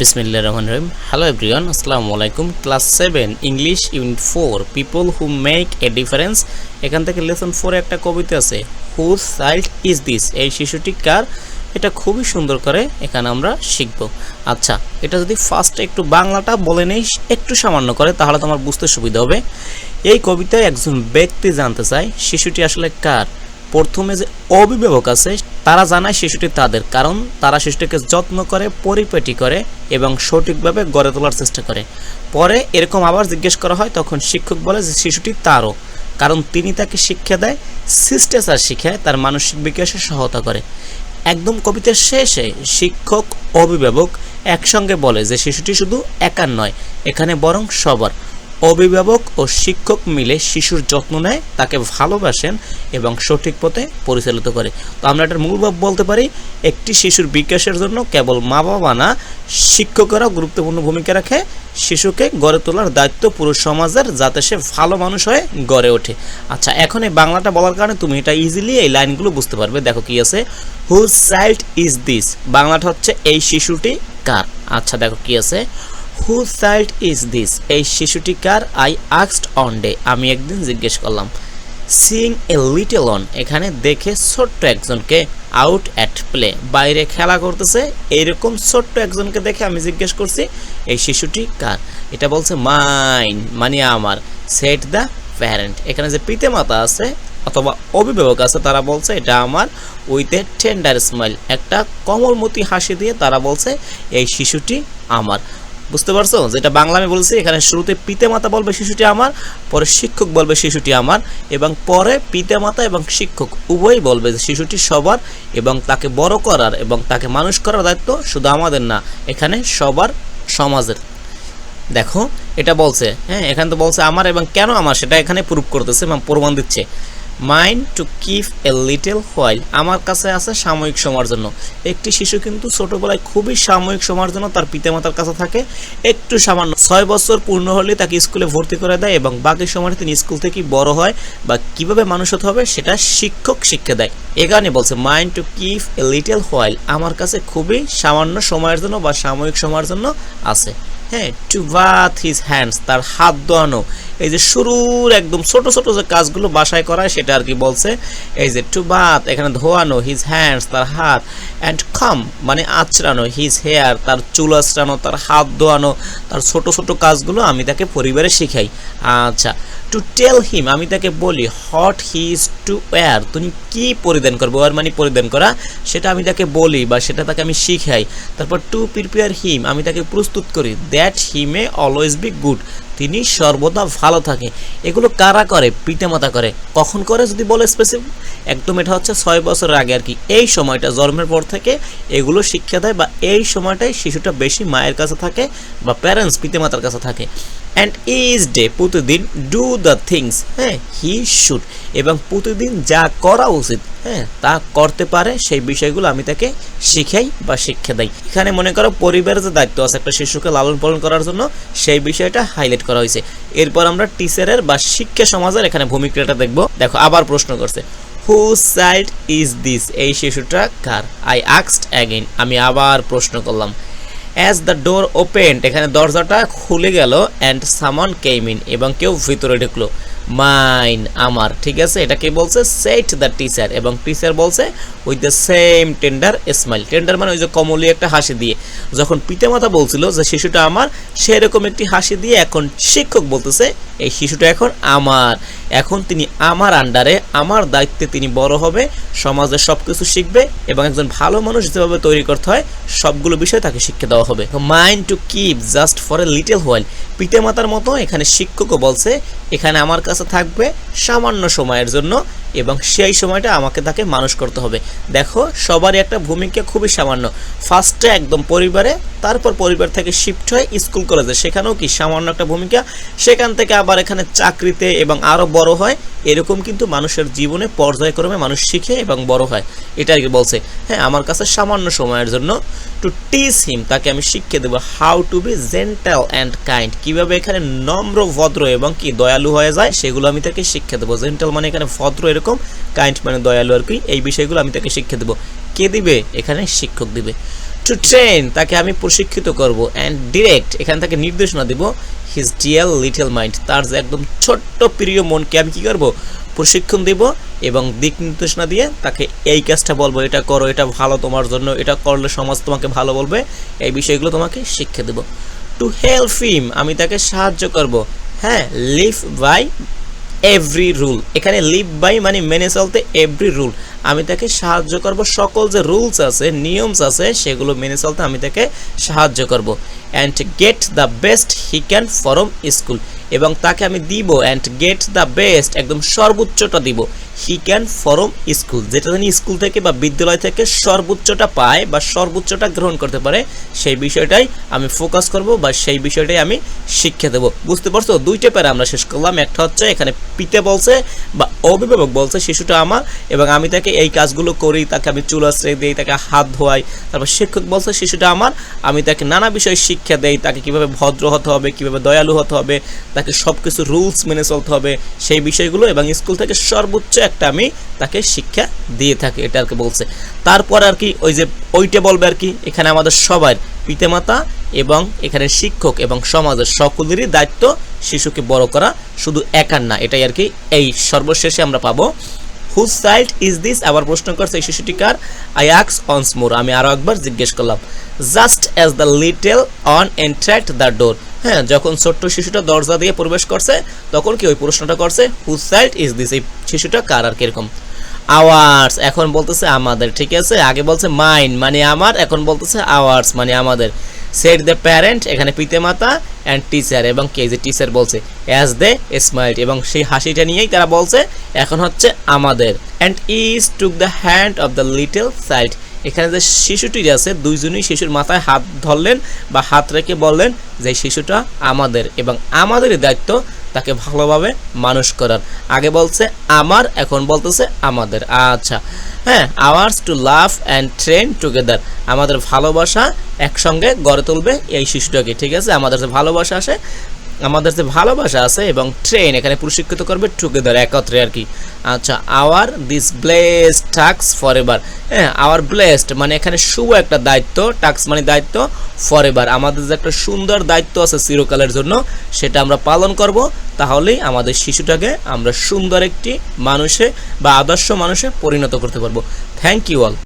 বিসমিল্লা রহমান রহিম। Hello everyone আসসালামু আলাইকুম। Class seven English unit four people who make a difference এখান থেকে লেসন ফোরে একটা কবিতা আছে হু চাইল্ড ইজ দিস এই শিশুটি কার? এটা খুবই সুন্দর করে এখানে আমরা শিখব। আচ্ছা এটা যদি ফার্স্ট একটু বাংলাটা বলে নেই, একটু সামান্য করে, তাহলে তোমার বুঝতে সুবিধা হবে। এই কবিতায় একজন ব্যক্তি জানতে চায়, শিশুটি আসলে কার? প্রথমে যে অভিভাবক আছে, তারা জানায় শিশুটি তাদের, কারণ তারা শিশুটিকে যত্ন করে, পরিপাটি করে এবং সঠিকভাবে গড়ে তোলার চেষ্টা করে। পরে এরকম আবার জিজ্ঞেস করা হয়, তখন শিক্ষক বলে যে শিশুটি তারও, কারণ তিনি তাকে শিক্ষা দেয়, শিষ্টাচার শিখায়, তার মানসিক বিকাশে সহায়তা করে। একদম কবিতার শেষে শিক্ষক, অভিভাবক একসঙ্গে বলে যে শিশুটি শুধু একার নয়, এখানে বরং সবার। অভিভাবক ও শিক্ষক মিলে শিশুর যত্ন নেয়, তাকে ভালোবাসেন এবং সঠিক পথে পরিচালিত করে। তো আমরা এটার মূল ভাব বলতে পারি, একটি শিশুর বিকাশের জন্য কেবল মা বাবা না, শিক্ষকেরা গুরুত্বপূর্ণ ভূমিকা রাখে, শিশুকে গড়ে তোলার দায়িত্ব পুরো সমাজের যাতে সে ভালো মানুষ হয়ে গড়ে ওঠে। আচ্ছা এখন এই বাংলাটা বলার কারণে তুমি এটা ইজিলি এই লাইনগুলো বুঝতে পারবে। দেখো কি আছে হু চাইল্ড ইজ দিস বাংলাটা হচ্ছে, এই শিশুটি কার? আচ্ছা দেখো কি আছে হু চাইল্ড ইজ দিস এই শিশুটি কার? আই আক্সড অন ডে আমি একদিন জিজ্ঞেস করলাম সিং এ লিটল অন এখানে দেখে ছোট্ট একজনকে আউট অ্যাট প্লে বাইরে খেলা করতেছে এইরকম ছোট্ট একজনকে দেখে আমি জিজ্ঞেস করছি, এই শিশুটি কার? এটা বলছে মাইন মানে আমার। সেট দ্য প্যারেন্ট এখানে যে পিতে মাতা আছে অথবা অভিভাবক আছে, তারা বলছে, এটা আমার। উইথ এ টেন্ডার স্মাইল একটা কমলমতি হাসি দিয়ে তারা বলছে, এই শিশুটি আমার। বুঝতে পারছ? যেটা বাংলা আমি বলছি, এখানে শুরুতে পিতা মাতা বলবে শিশুটি আমার, পরে শিক্ষক বলবে শিশুটি আমার, এবং পরে পিতা মাতা এবং শিক্ষক উভয়ই বলবে যে শিশুটি সবার এবং তাকে বড় করার এবং তাকে মানুষ করার দায়িত্ব শুধু আমাদের না, এখানে সবার সমাজের। দেখো, এটা বলছে হ্যাঁ এখানে তো বলছে আমার এবং কেন আমার, সেটা এখানে প্রুভ করতেছে এবং প্রমাণ দিচ্ছে। Mind to keep a little while আমার কাছে আছে সাময়িক সময়ের জন্য। একটি শিশু কিন্তু ছোটবেলায় খুবই সাময়িক সময়ের জন্য তার পিতামাতার কাছে থাকে। একটু সামান্য ছয় বছর পূর্ণ হলে তাকে স্কুলে ভর্তি করে দেয় এবং বাকি সময় তিনি স্কুল থেকে বড় হয় বা কীভাবে মানুষ হতে হবে সেটা শিক্ষক শিক্ষা দেয়। এ কারণে বলছে mind to keep a little while আমার কাছে খুবই সামান্য সময়ের জন্য বা সাময়িক সময়ের জন্য আছে। হ্যাঁ টু বাথ হিজ হ্যান্ডস তার হাত ধোয়ানো। এই যে শুরুর একদম ছোট ছোট যে কাজগুলো বাসায় করায়, সেটা আর কি বলছে। এই যে টু বাথ এখানে ধোয়ানো হিজ হ্যান্ডস তার হাত অ্যান্ড খাম মানে আঁচড়ানো হিজ হেয়ার তার চুল আঁচড়ানো, তার হাত ধোয়ানো, তার ছোট ছোট কাজগুলো আমি তাকে পরিবারে শিখাই। আচ্ছা টু টেল হিম আমি তাকে বলি হট হিজ টু ওয়্যার তুমি কি পরিধান করবে? ওয়ার মানে পরিধান করা। সেটা আমি তাকে বলি বা সেটা তাকে আমি শিখাই। তারপর টু প্রিপেয়ার হিম আমি তাকে প্রস্তুত করি that he may always be good তিনি সর্বদা ভালো থাকে। এগুলো কারা করে? পিতামাতা করে। কখন করে? যদি বলে স্পেসিফিক একদম এটা হচ্ছে ছয় বছরের আগে আর কি। এই সময়টা, জন্মের পর থেকে এগুলো শিক্ষা দেয় বা এই সময়টাই শিশুটা বেশি মায়ের কাছে থাকে বা প্যারেন্টস পিতামাতার কাছে থাকে। অ্যান্ড ইজ ডে প্রতিদিন ডু দ্য থিংস হ্যাঁ হি শুড এবং প্রতিদিন যা করা উচিত হ্যাঁ তা করতে পারে, সেই বিষয়গুলো আমি তাকে শিখাই বা শিক্ষা দেই। এখানে মনে করো পরিবারের যে দায়িত্ব আছে, একটা শিশুকে লালন পালন করার জন্য সেই বিষয়টা হাইলাইট করা হয়েছে। এরপর আমরা টিচারের বা শিক্ষা সমাজের এখানে ভূমিকাটা দেখব। দেখো, আবার প্রশ্ন করছে হু সাইড ইজ দিস এই শিশুটা কার? আই আক্সড অ্যাগেন আমি আবার প্রশ্ন করলাম। অ্যাজ দ্য ডোর ওপেন্ড এখানে দরজাটা খুলে গেল অ্যান্ড সামন কেম ইন এবং কেউ ভিতরে ঢুকলো। মাইন আমার, ঠিক আছে? এটা কে বলছে? সেট দ্য টিচার এবং টিচার বলছে with the same tender smile tender মানে ওই যে কমলি একটা হাসি দিয়ে। যখন পিতামাতা বলছিল যে, শিশুটা আমার, সেরকম একটি হাসি দিয়ে এখন শিক্ষক বলতেছে, এই শিশুটা এখন আমার। এখন তিনি আমার আন্ডারে আমার দায়িত্বে তিনি বড় হবে সমাজের সব কিছু শিখবে, এবং একজন ভালো মানুষ যেভাবে তৈরি করতে হয়, সবগুলো বিষয় তাকে শিক্ষা দেওয়া হবে। Mind to keep just for a little while পিতামাতার মতো এখানে শিক্ষকও বলছে এখানে আমার কাছে থাকবে সামান্য সময়ের জন্য এবং সেই সময়টা আমাকে তাকে মানুষ করতে হবে। দেখো, সবারই একটা ভূমিকা খুবই সামান্য। ফার্স্টে একদম পরিবারে, তারপর পরিবার থেকে শিফট হয় স্কুল কলেজে সেখানেও কি সামান্য একটা ভূমিকা? সেখান থেকে আবার এখানে চাকরিতে এবং আরও বড় হয়। এরকম কিন্তু মানুষের জীবনে পর্যায়ক্রমে মানুষ শিখে এবং বড় হয়। এটা আর কি বলছে? হ্যাঁ আমার কাছে সামান্য সময়ের জন্য। টু টিস হিম তাকে আমি শিখিয়ে দেবো how to be gentle and kind কীভাবে এখানে নম্র, ভদ্র এবং কি দয়ালু হয়ে যায়, সেগুলো আমি তাকে শিক্ষা দেবো। জেন্টাল মানে এখানে ভদ্র এরকম কাইন্ড মানে দয়ালু আর কি, এই বিষয়গুলো আমি তাকে শিক্ষা দেবো। কে দিবে? এখানে শিক্ষক দিবে। টু ট্রেন তাকে আমি প্রশিক্ষিত করব অ্যান্ড ডিরেক্ট এখান থেকে নির্দেশনা দিব হিজ ডিয়াল লিটল মাইন্ড তার যে একদম ছোট্ট প্রিয় মনকে আমি কি করব? প্রশিক্ষণ দিব এবং দিক নির্দেশনা দিয়ে তাকে এই কাজটা বলব, এটা করো, এটা ভালো তোমার জন্য, এটা করলে সমাজ তোমাকে ভালো বলবে, এই বিষয়গুলো তোমাকে শিক্ষা দেব। টু হেল্প হিম আমি তাকে সাহায্য করব। হ্যাঁ লিভ বাই এভরি রুল এখানে লিভ বাই মানে মেনে চলতে এভরি রুল আমি তাকে সাহায্য করব, সকল যে রুলস আছে, নিয়মস আছে, সেগুলো মেনে চলতে আমি তাকে সাহায্য করব। And get the best he can from school এবং তাকে আমি দিব অ্যান্ড গেট দ্য বেস্ট একদম সর্বোচ্চটা দিব। হি ক্যান ফরম স্কুল যেটা জানি স্কুল থেকে বা বিদ্যালয় থেকে সর্বোচ্চটা পায় বা সর্বোচ্চটা গ্রহণ করতে পারে, সেই বিষয়টাই আমি ফোকাস করব বা সেই বিষয়টাই আমি শিক্ষা দেবো। বুঝতে পারছ? দুইটা প্যারা আমরা শেষ করলাম। একটা হচ্ছে এখানে পিতে বলছে বা অভিভাবক বলছে, শিশুটা আমার এবং আমি তাকে এই কাজগুলো করি, তাকে আমি চুল আশ্রয় দিই, তাকে হাত ধোয়াই। তারপর শিক্ষক বলছে, শিশুটা আমার। আমি তাকে নানা বিষয় শিক্ষা দেই, তাকে কীভাবে ভদ্র হতে হবে, কীভাবে দয়ালু হতে হবে, তাকে সব কিছু রুলস মেনে চলতে হবে, সেই বিষয়গুলো এবং স্কুল থেকে সর্বোচ্চ একটা আমি তাকে শিক্ষা দিয়ে থাকি, এটা আর কি বলছে। তারপর আর কি ওই যে ওইটা বলবে আর কি, এখানে আমাদের সবার পিতামাতা এবং এখানে শিক্ষক এবং সমাজের সকলেরই দায়িত্ব শিশুকে বড় করা, শুধু একার না, এটাই আর কি এই সর্বশেষে আমরা পাবো। হুজ সাইল্ড ইজ দিস আবার প্রশ্ন করছে, এই শিশুটি কার? আই আক্স অনস মোর আমি আরও একবার জিজ্ঞেস করলাম। Just as the little one entered the door হ্যাঁ যখন ছোট্ট শিশুটা দরজা দিয়ে প্রবেশ করছে, তখন কি ওই প্রশ্নটা করছে হুজ সাইল্ড ইজ দিস এই শিশুটা কার আর কীরকম? আওয়ার্স এখন বলতেছে আমাদের, ঠিক আছে? আগে বলছে মাইন মানে আমার, এখন বলতেছে আওয়ার্স মানে আমাদের। সেট দ্য প্যারেন্ট এখানে পিতামাতা অ্যান্ড টিচার এবং কে যে টিচার বলছে অ্যাজ দে স্মাইল এবং সেই হাসিটা নিয়েই তারা বলছে, এখন হচ্ছে আমাদের। And is took the hand of the little child এখানে যে শিশুটি আছে, দুইজনই শিশুর মাথায় হাত ধরলেন বা হাত রেখে বললেন যে শিশুটা আমাদের এবং আমাদেরই দায়িত্ব তাকে ভালোভাবে মানুষ করার। আগে বলছে, আমার এখন বলতেছে, আমাদের আচ্ছা। হ্যাঁ ours to love and train together আমাদের ভালোবাসা একসঙ্গে গড়ে তুলবে এই শিশুটাকে, ঠিক আছে? আমাদের যে ভালোবাসা আসে আমাদের যে ভালোবাসা আছে এবং ট্রেন এখানে প্রশিক্ষিত করবে টুগেদার একত্রে আর কি। আচ্ছা our this blessed tasks forever হ্যাঁ আওয়ার ব্লেসড মানে এখানে শুভ একটা দায়িত্ব টাক্স মানে দায়িত্ব ফর এভার আমাদের যে একটা সুন্দর দায়িত্ব আছে চিরকালের জন্য, সেটা আমরা পালন করব। তাহলেই আমাদের শিশুটাকে আমরা সুন্দর একটি মানুষে বা আদর্শ মানুষে পরিণত করতে পারব। Thank you all